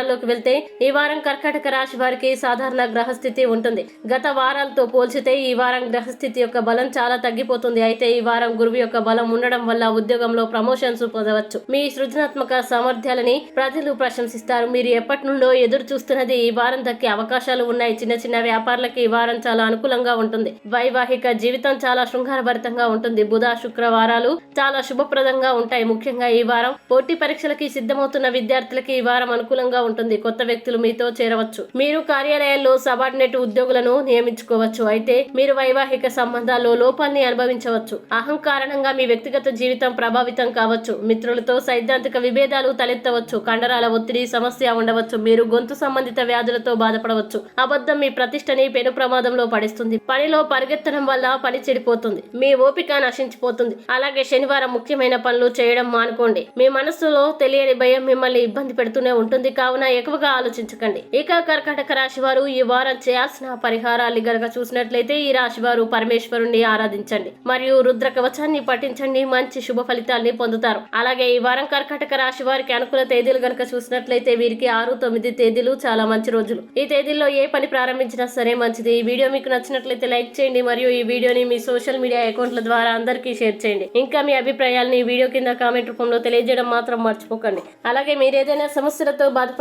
వివరాల్లోకి వెళ్తే ఈ వారం కర్కాటక రాశి వారికి సాధారణ గ్రహస్థితి ఉంటుంది. గత వారాలతో పోల్చితే ఈ వారం గ్రహస్థితి యొక్క బలం చాలా తగ్గిపోతుంది. అయితే ఈ వారం గురువు యొక్క బలం ఉండడం వల్ల ఉద్యోగంలో ప్రమోషన్స్ పొందవచ్చు. మీ సృజనాత్మక సామర్థ్యాలని ప్రజలు ప్రశంసిస్తారు. మీరు ఎప్పటి నుండో ఎదురు చూస్తున్నది ఈ వారం దక్కే అవకాశాలు ఉన్నాయి. చిన్న చిన్న వ్యాపారులకు ఈ వారం చాలా అనుకూలంగా ఉంటుంది. వైవాహిక జీవితం చాలా శృంగారభరితంగా ఉంటుంది. బుధ శుక్రవారాలు చాలా శుభప్రదంగా ఉంటాయి. ముఖ్యంగా ఈ వారం పోటీ పరీక్షలకి సిద్ధమవుతున్న విద్యార్థులకి ఈ వారం అనుకూలంగా ఉంటుంది. కొత్త వ్యక్తులు మీతో చేరవచ్చు. మీరు కార్యాలయాల్లో సబార్డినేట్ ఉద్యోగులను నియమించుకోవచ్చు. అయితే మీరు వైవాహిక సంబంధాల్లో లోపాన్ని అనుభవించవచ్చు. అహం కారణంగా మీ వ్యక్తిగత జీవితం ప్రభావితం కావచ్చు. మిత్రులతో సైద్ధాంతిక విభేదాలు తలెత్తవచ్చు. కండరాల ఒత్తిడి సమస్య ఉండవచ్చు. మీరు గొంతు సంబంధిత వ్యాధులతో బాధపడవచ్చు. అబద్ధం మీ ప్రతిష్టని పెను ప్రమాదంలో పడిస్తుంది. పనిలో పరిగెత్తడం వల్ల పని చెడిపోతుంది. మీ ఓపిక నశించిపోతుంది. అలాగే శనివారం ముఖ్యమైన పనులు చేయడం మానుకోండి. మీ మనస్సులో తెలియని భయం మిమ్మల్ని ఇబ్బంది పెడుతూనే ఉంటుంది. కావున ఎక్కువగా ఆలోచించకండి. ఇక కర్కాటక రాశి వారు ఈ వారం చేయాల్సిన పరిహారాలు గనక చూసినట్లయితే ఈ రాశి వారు పరమేశ్వరుణ్ణి ఆరాధించండి. మరియు రుద్ర కవచాన్ని పఠించండి. మంచి శుభ ఫలితాల్ని పొందుతారు. అలాగే ఈ వారం కర్కాటక రాశి వారికి అనుకూల తేదీలు గనక చూసినట్లయితే వీరికి ఆరు తొమ్మిది తేదీలు చాలా మంచి రోజులు. ఈ తేదీల్లో ఏ పని ప్రారంభించినా సరే మంచిది. ఈ వీడియో మీకు నచ్చినట్లయితే లైక్ చేయండి. మరియు ఈ వీడియోని మీ సోషల్ మీడియా అకౌంట్ల ద్వారా అందరికీ షేర్ చేయండి. ఇంకా మీ అభిప్రాయాల్ని వీడియో కింద కామెంట్ రూపంలో తెలియజేయడం మాత్రం మర్చిపోకండి. అలాగే మీరు ఏదైనా సమస్యలతో